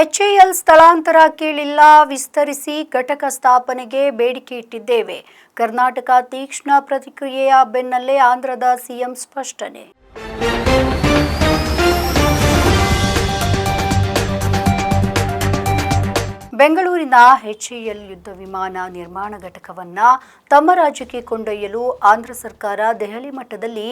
HAL ಸ್ಥಳಾಂತರ ಕೇಳಿಲ್ಲ, ವಿಸ್ತರಿಸಿ ಘಟಕ ಸ್ಥಾಪನೆಗೆ ಬೇಡಿಕೆ ಇಟ್ಟಿದ್ದೇವೆ. ಕರ್ನಾಟಕ ತೀಕ್ಷ್ಣ ಪ್ರತಿಕ್ರಿಯೆಯ ಬೆನ್ನಲ್ಲೇ ಆಂಧ್ರದ ಸಿಎಂ ಸ್ಪಷ್ಟನೆ. ಬೆಂಗಳೂರಿನ ಎಚ್ಎಎಲ್ ಯುದ್ಧ ವಿಮಾನ ನಿರ್ಮಾಣ ಘಟಕವನ್ನ ತಮ್ಮ ರಾಜ್ಯಕ್ಕೆ ಕೊಂಡೊಯ್ಯಲು ಆಂಧ್ರ ಸರ್ಕಾರ ದೆಹಲಿ ಮಟ್ಟದಲ್ಲಿ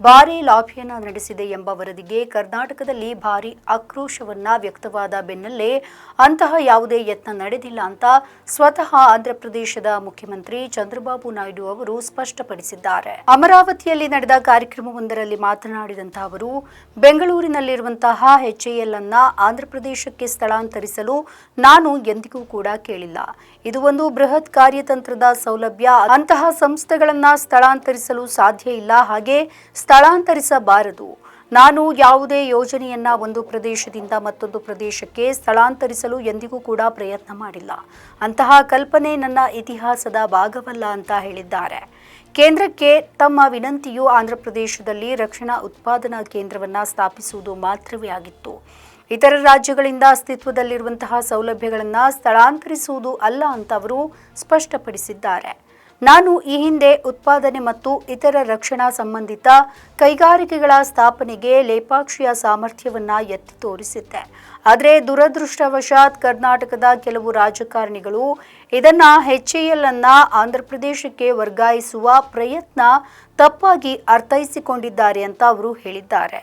ಭಾರೀ ಲಾಭ್ಯನ ನಡೆಸಿದೆ ಎಂಬ ವರದಿಗೆ ಕರ್ನಾಟಕದಲ್ಲಿ ಭಾರೀ ಆಕ್ರೋಶವನ್ನ ವ್ಯಕ್ತವಾದ ಬೆನ್ನಲ್ಲೇ ಅಂತಹ ಯಾವುದೇ ಯತ್ನ ನಡೆದಿಲ್ಲ ಅಂತ ಸ್ವತಃ ಆಂಧ್ರಪ್ರದೇಶದ ಮುಖ್ಯಮಂತ್ರಿ ಚಂದ್ರಬಾಬು ನಾಯ್ಡು ಅವರು ಸ್ಪಷ್ಟಪಡಿಸಿದ್ದಾರೆ. ಅಮರಾವತಿಯಲ್ಲಿ ನಡೆದ ಕಾರ್ಯಕ್ರಮವೊಂದರಲ್ಲಿ ಮಾತನಾಡಿದಂತಹ ಅವರು, ಬೆಂಗಳೂರಿನಲ್ಲಿರುವಂತಹ ಎಚ್ಎಎಲ್ ಅನ್ನ ಆಂಧ್ರಪ್ರದೇಶಕ್ಕೆ ಸ್ಥಳಾಂತರಿಸಲು ನಾನು ಎಂದಿಗೂ ಕೂಡ ಕೇಳಿಲ್ಲ. ಇದು ಒಂದು ಬೃಹತ್ ಕಾರ್ಯತಂತ್ರದ ಸೌಲಭ್ಯ. ಅಂತಹ ಸಂಸ್ಥೆಗಳನ್ನ ಸ್ಥಳಾಂತರಿಸಲು ಸಾಧ್ಯ ಇಲ್ಲ. ಹಾಗೆ ಸ್ಥಳಾಂತರಿಸಬಾರದು. ನಾನು ಯಾವುದೇ ಯೋಜನೆಯನ್ನ ಒಂದು ಪ್ರದೇಶದಿಂದ ಮತ್ತೊಂದು ಪ್ರದೇಶಕ್ಕೆ ಸ್ಥಳಾಂತರಿಸಲು ಎಂದಿಗೂ ಕೂಡ ಪ್ರಯತ್ನ ಮಾಡಿಲ್ಲ. ಅಂತಹ ಕಲ್ಪನೆ ನನ್ನ ಇತಿಹಾಸದ ಭಾಗವಲ್ಲ ಅಂತ ಹೇಳಿದ್ದಾರೆ. ಕೇಂದ್ರಕ್ಕೆ ತಮ್ಮ ವಿನಂತಿಯು ಆಂಧ್ರಪ್ರದೇಶದಲ್ಲಿ ರಕ್ಷಣಾ ಉತ್ಪಾದನಾ ಕೇಂದ್ರವನ್ನು ಸ್ಥಾಪಿಸುವುದು ಮಾತ್ರವೇ ಆಗಿತ್ತು. ಇತರ ರಾಜ್ಯಗಳಿಂದ ಅಸ್ತಿತ್ವದಲ್ಲಿರುವಂತಹ ಸೌಲಭ್ಯಗಳನ್ನು ಸ್ಥಳಾಂತರಿಸುವುದು ಅಲ್ಲ ಅಂತ ಅವರು ಸ್ಪಷ್ಟಪಡಿಸಿದ್ದಾರೆ. ನಾನು ಈ ಹಿಂದೆ ಉತ್ಪಾದನೆ ಮತ್ತು ಇತರ ರಕ್ಷಣಾ ಸಂಬಂಧಿತ ಕೈಗಾರಿಕೆಗಳ ಸ್ಥಾಪನೆಗೆ ಲೇಪಾಕ್ಷಿಯ ಸಾಮರ್ಥ್ಯವನ್ನು ಎತ್ತಿ ತೋರಿಸಿದ್ದೆ. ಆದರೆ ದುರದೃಷ್ಟವಶಾತ್ ಕರ್ನಾಟಕದ ಕೆಲವು ರಾಜಕಾರಣಿಗಳು ಇದನ್ನ ಎಚ್ಎಎಲ್ ಅನ್ನ ಆಂಧ್ರಪ್ರದೇಶಕ್ಕೆ ವರ್ಗಾಯಿಸುವ ಪ್ರಯತ್ನ ತಪ್ಪಾಗಿ ಅರ್ಥೈಸಿಕೊಂಡಿದ್ದಾರೆ ಅಂತ ಅವರು ಹೇಳಿದ್ದಾರೆ.